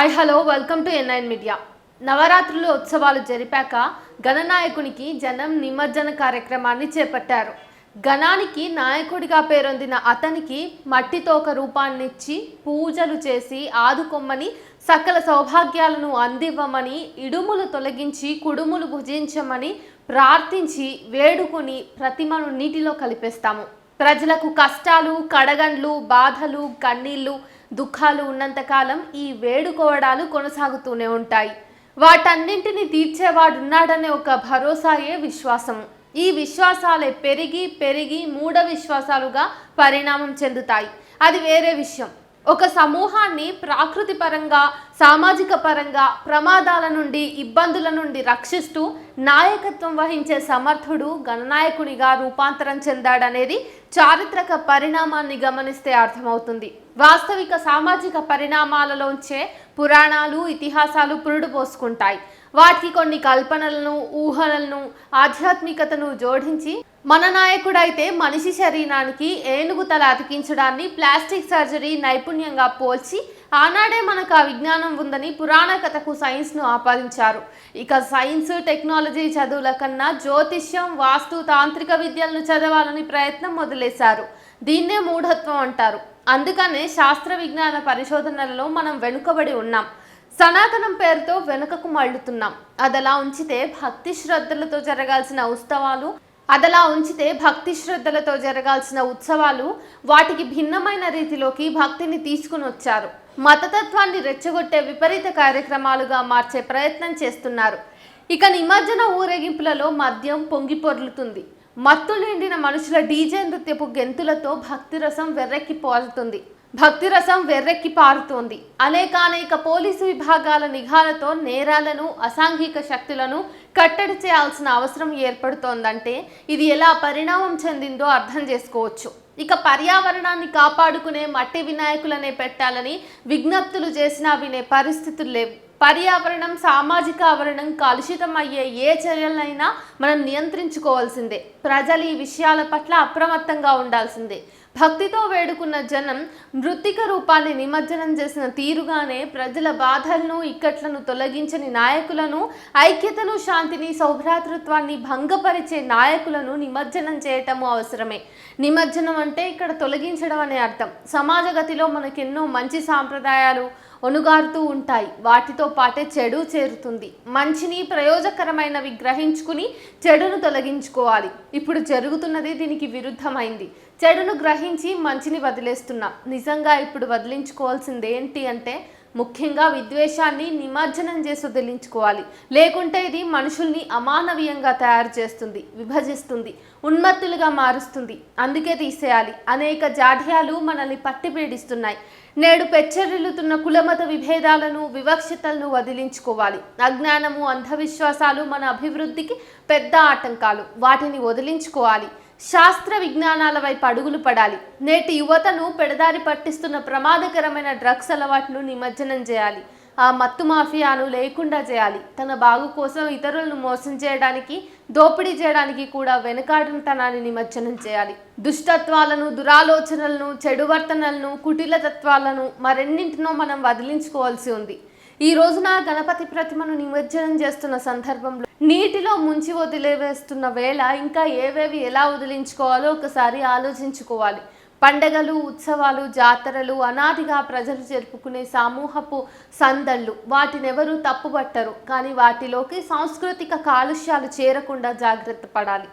Hi hello welcome to NIN media. నవరాత్రులు ఉత్సవాలు జరిపాక గణనాయకునికి జనం నిమజ్జన కార్యక్రమాన్ని చేపట్టారు. గణానికి నాయకుడిగా పేరొందిన అతనికి మట్టితో ఒక రూపాన్నిచ్చి పూజలు చేసి ఆదుకొమ్మని సకల సౌభాగ్యాలను అందివ్వమని ఇడుములు తొలగించి కుడుములు భుజించమని ప్రార్థించి వేడుకొని ప్రతిమను నీటిలో కలిపేస్తాము. ప్రజలకు కష్టాలు కడగండ్లు బాధలు కన్నీళ్ళు దుఃఖాలు ఉన్నంతకాలం ఈ వేడుకోవడాలు కొనసాగుతూనే ఉంటాయి. వాటన్నింటిని తీర్చేవాడున్నాడనే ఒక భరోసాయే విశ్వాసము ఈ విశ్వాసాలే పెరిగి పెరిగి మూఢ విశ్వాసాలుగా పరిణామం చెందుతాయి. అది వేరే విషయం. ఒక సమూహాన్ని ప్రాకృతి పరంగా సామాజిక పరంగా ప్రమాదాల నుండి ఇబ్బందుల నుండి రక్షిస్తూ నాయకత్వం వహించే సమర్థుడు గణనాయకునిగా రూపాంతరం చెందాడనేది చారిత్రక పరిణామాన్ని గమనిస్తే అర్థమవుతుంది. వాస్తవిక సామాజిక పరిణామాలలోంచే పురాణాలు ఇతిహాసాలు పురుడు పోసుకుంటాయి. వాటికి కొన్ని కల్పనలను ఊహలను ఆధ్యాత్మికతను జోడించి మన నాయకుడైతే మనిషి శరీరానికి ఏనుగు తల అతికించడాన్ని ప్లాస్టిక్ సర్జరీ నైపుణ్యంగా పోల్చి ఆనాడే మనకు ఆ విజ్ఞానం ఉందని పురాణ కథకు సైన్స్ను ఆపాదించారు. ఇక సైన్స్ టెక్నాలజీ చదువుల కన్నా జ్యోతిష్యం వాస్తు తాంత్రిక విద్యలను చదవాలని ప్రయత్నం మొదలేశారు దీన్నే మూఢత్వం అంటారు. అందుకనే శాస్త్ర విజ్ఞాన పరిశోధనలలో మనం వెనుకబడి ఉన్నాం. సనాతనం పేరుతో వెనుకకు మళ్ళుతున్నాం. అదలా ఉంచితే భక్తి శ్రద్ధలతో జరగాల్సిన ఉత్సవాలు అదలా ఉంచితే భక్తి శ్రద్ధలతో జరగాల్సిన ఉత్సవాలు వాటికి భిన్నమైన రీతిలోకి భక్తిని తీసుకుని వచ్చారు. మతతత్వాన్ని రెచ్చగొట్టే విపరీత కార్యక్రమాలుగా మార్చే ప్రయత్నం చేస్తున్నారు. ఇక నిమజ్జన ఊరేగింపులలో మద్యం పొంగిపొర్లుతుంది మత్తులు మత్తు నిండిన మనుషుల డీజే నృత్యపు గెంతులతో భక్తి రసం భక్తిరసం భక్తి రసం వెర్రెక్కి పారుతోంది. అనేకానేక పోలీసు విభాగాల నిఘాలతో నేరాలను అసాంఘిక శక్తులను కట్టడి చేయాల్సిన అవసరం ఏర్పడుతోందంటే ఇది ఎలా పరిణామం చెందిందో అర్థం చేసుకోవచ్చు. ఇక పర్యావరణాన్ని కాపాడుకునే మట్టి వినాయకులనే పెట్టాలని విజ్ఞప్తులు చేసినా వినే పరిస్థితులు లేవు. పర్యావరణం సామాజిక ఆవరణం కలుషితం అయ్యే ఏ చర్యలైనా మనం నియంత్రించుకోవాల్సిందే. ప్రజలు ఈ విషయాల పట్ల అప్రమత్తంగా ఉండాల్సిందే. భక్తితో వేడుకున్న జనం మృతిక రూపాన్ని నిమజ్జనం చేసిన తీరుగానే ప్రజల బాధలను ఇక్కట్లను తొలగించని నాయకులను ఐక్యతను శాంతిని సౌభ్రాతృత్వాన్ని భంగపరిచే నాయకులను నిమజ్జనం చేయటము అవసరమే. నిమజ్జనం అంటే ఇక్కడ తొలగించడం అనే అర్థం. సమాజగతిలో మనకెన్నో మంచి సాంప్రదాయాలు ఒనుగారుతూ ఉంటాయి. వాటితో పాటే చెడు చేరుతుంది. మంచిని ప్రయోజకరమైనవి గ్రహించుకుని చెడును తొలగించుకోవాలి. ఇప్పుడు జరుగుతున్నది దీనికి విరుద్ధమైంది. చెడును గ్రహించి మంచిని వదిలేస్తున్నాం. నిజంగా ఇప్పుడు వదిలించుకోవాల్సింది ఏంటి అంటే ముఖ్యంగా విద్వేషాన్ని నిమజ్జనం చేసి వదిలించుకోవాలి లేకుంటే ఇది మనుషుల్ని అమానవీయంగా తయారు చేస్తుంది విభజిస్తుంది ఉన్మత్తులుగా మారుస్తుంది. అందుకే తీసేయాలి. అనేక జాఢ్యాలు మనల్ని పట్టిపీడిస్తున్నాయి. నేడు పెచ్చరిల్లుతున్న కులమత విభేదాలను వివక్షతలను వదిలించుకోవాలి. అజ్ఞానము అంధవిశ్వాసాలు మన అభివృద్ధికి పెద్ద ఆటంకాలు. వాటిని వదిలించుకోవాలి. శాస్త్ర విజ్ఞానాల వైపు అడుగులు పడాలి. నేటి యువతను పెడదారి పట్టిస్తున్న ప్రమాదకరమైన డ్రగ్స్ అలవాట్లు నిమజ్జనం చేయాలి. ఆ మత్తు మాఫియాను లేకుండా చేయాలి. తన బాగు కోసం ఇతరులను మోసం చేయడానికి దోపిడీ చేయడానికి కూడా వెనుకాడుతనాన్ని నిమజ్జనం చేయాలి. దుష్టత్వాలను దురాలోచనలను చెడు వర్తనలను కుటిల తత్వాలను మరెన్నింటినో మనం వదిలించుకోవాల్సి ఉంది. ఈ రోజున గణపతి ప్రతిమను నిమజ్జనం చేస్తున్న సందర్భంలో నీటిలో ముంచి వదిలేవేస్తున్న వేళ ఇంకా ఏవేవి ఎలా వదిలించుకోవాలో ఒకసారి ఆలోచించుకోవాలి. పండగలు ఉత్సవాలు జాతరలు అనాదిగా ప్రజలు జరుపుకునే సమూహపు సందళ్ళు వాటినెవరూ తప్పుపట్టరు. కానీ వాటిలోకి సాంస్కృతిక కాలుష్యాలు చేరకుండా జాగ్రత్త పడాలి.